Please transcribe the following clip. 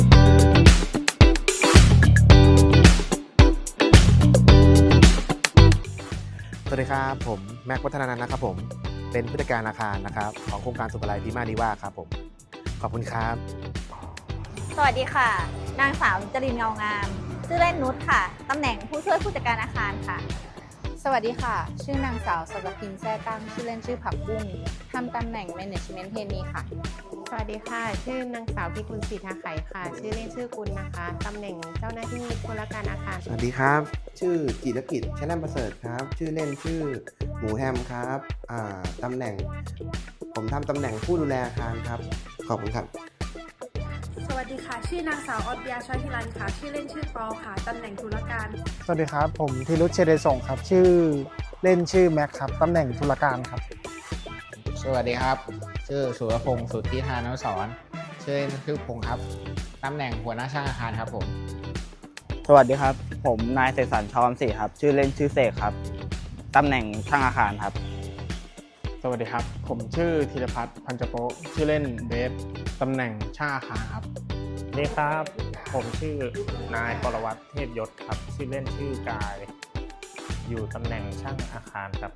สวัสดีครับ ผมแม็กวัฒนานันนะครับผมเป็นผู้จัดการอาคารนะครับของโครงการสุขลัยพิมาดีว่าครับผมขอบคุณครับ สวัสดีค่ะ นางสาวจรินเงางาม ชื่อเล่นนุชค่ะ ตำแหน่งผู้ช่วยผู้จัดการอาคารค่ะ สวัสดีค่ะ ชื่อนางสาวสรพินแท่ตั้งชื่อเล่นชื่อผักบุ้งำตำแหน่ง Management t r a i n e e ค่ะ สวัสดีค่ะ ชื่อนางสาวพิกุลศรีทาไขค่ะ ชื่อเล่นชื่อกุลนะคะ ตำแหน่งเจ้าหน้าที่ธุรการอาคาร สวัสดีครับ ชื่อจิรกิจชแลมประเสริฐครับ ชื่อเล่นชื่อหมูแฮมครับอ่าตำแหน่ง ผมทำตำแหน่งผู้ดูแลอาคารครับ ขอบคุณครับ สวัสดีค่ะ ชื่อนางสาวออดเบียชาฮิรันค่ะ ชื่อเล่นชื่อปอค่ะ ตำแหน่งธุรการ สวัสดีครับ ผมธีรุชเชเดส่งครับ ชื่อเล่นชื่อแม็กครับ ตำแหน่งธุรการครับ สวัสดีครับ ชื่อสุรพงศ์สุทธิธานุสรณ์ชื่อเล่นชื่อพงศ์ครับตำแหน่งหัวหน้าช่างอาคารครับผม สวัสดีครับ ผมนายเสกสรรชอมศรีครับ ชื่อเล่นชื่อเสกครับตำแหน่งช่างอาคารครับ สวัสดีครับ ผมชื่อธีรพัฒน์พันจโปะชื่อเล่นเบสตำแหน่งช่างอาคารครับสวัสดีครับ ผมชื่อนายกรวัตรเทพยศครับ ชื่อเล่นชื่อกาย อยู่ตำแหน่งช่างอาคารครับ